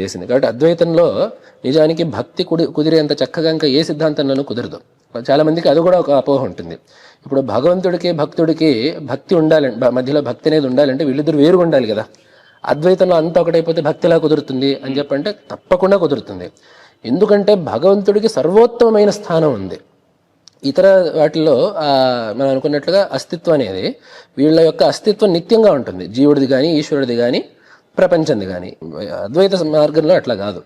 చేసింది. కాబట్టి అద్వైతంలో నిజానికి భక్తి కుడి కుదిరేంత చక్కగా ఇంకా ఏ సిద్ధాంతంలోనూ కుదరదు. చాలామందికి అది కూడా ఒక అపోహ ఉంటుంది. ఇప్పుడు భగవంతుడికి భక్తుడికి భక్తి ఉండాలంటే మధ్యలో భక్తి అనేది ఉండాలంటే వీళ్ళిద్దరు వేరుగా ఉండాలి కదా. అద్వైతంలో అంతా ఒకటైపోతే భక్తిలా కుదురుతుంది అని చెప్పంటే తప్పకుండా కుదురుతుంది. ఎందుకంటే భగవంతుడికి సర్వోత్తమమైన స్థానం ఉంది. ఇతర వాటిల్లో మనం అనుకున్నట్లుగా అస్తిత్వం అనేది వీళ్ళ యొక్క అస్తిత్వం నిత్యంగా ఉంటుంది. జీవుడిది కానీ ఈశ్వరుడిది కానీ ప్రపంచంది కానీ అద్వైత మార్గంలో అట్లా కాదు.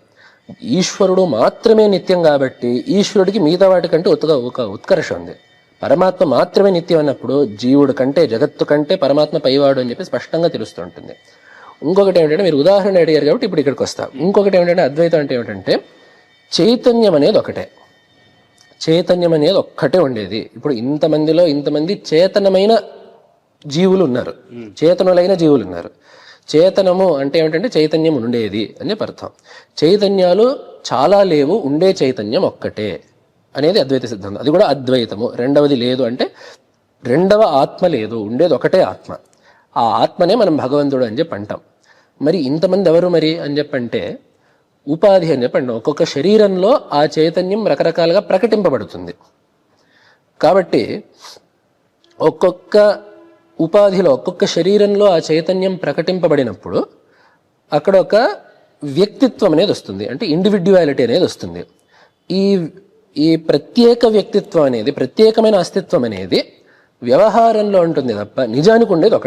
ఈశ్వరుడు మాత్రమే నిత్యం కాబట్టి ఈశ్వరుడికి మిగతా వాటికంటే ఉత్క ఒక ఉత్కర్ష ఉంది. పరమాత్మ మాత్రమే నిత్యం అన్నప్పుడు జీవుడు కంటే జగత్తు కంటే పరమాత్మ పైవాడు అని చెప్పి స్పష్టంగా తెలుస్తుంటుంది. ఇంకొకటి ఏమిటంటే మీరు ఉదాహరణ అడిగారు కాబట్టి ఇప్పుడు ఇక్కడికి వస్తాం. ఇంకొకటి ఏమిటంటే అద్వైతం అంటే ఏమిటంటే చైతన్యం అనేది ఒకటే. చైతన్యం అనేది ఒక్కటే ఉండేది. ఇప్పుడు ఇంతమందిలో ఇంతమంది చేతనమైన జీవులు ఉన్నారు. చేతనులైన జీవులు ఉన్నారు. చేతనము అంటే ఏమిటంటే చైతన్యం ఉండేది అని అర్థం. చైతన్యాలు చాలా లేవు ఉండే చైతన్యం ఒక్కటే అనేది అద్వైత సిద్ధాంతం. అది కూడా అద్వైతము. రెండవది లేదు అంటే రెండవ ఆత్మ లేదు ఉండేది ఒకటే ఆత్మ. ఆ ఆత్మనే మనం భగవంతుడు అని చెప్పి అంటాం. మరి ఇంతమంది ఎవరు మరి అని చెప్పంటే ఉపాధి అని చెప్పండి ఒక్కొక్క శరీరంలో ఆ చైతన్యం రకరకాలుగా ప్రకటింపబడుతుంది. కాబట్టి ఒక్కొక్క ఉపాధిలో ఒక్కొక్క శరీరంలో ఆ చైతన్యం ప్రకటింపబడినప్పుడు అక్కడ ఒక వ్యక్తిత్వం అనేది వస్తుంది. అంటే ఇండివిడ్యువాలిటీ అనేది వస్తుంది. ఈ ఈ ప్రత్యేక వ్యక్తిత్వం అనేది ప్రత్యేకమైన అస్తిత్వం అనేది వ్యవహారంలో ఉంటుంది తప్ప నిజానికి ఉండేది ఒక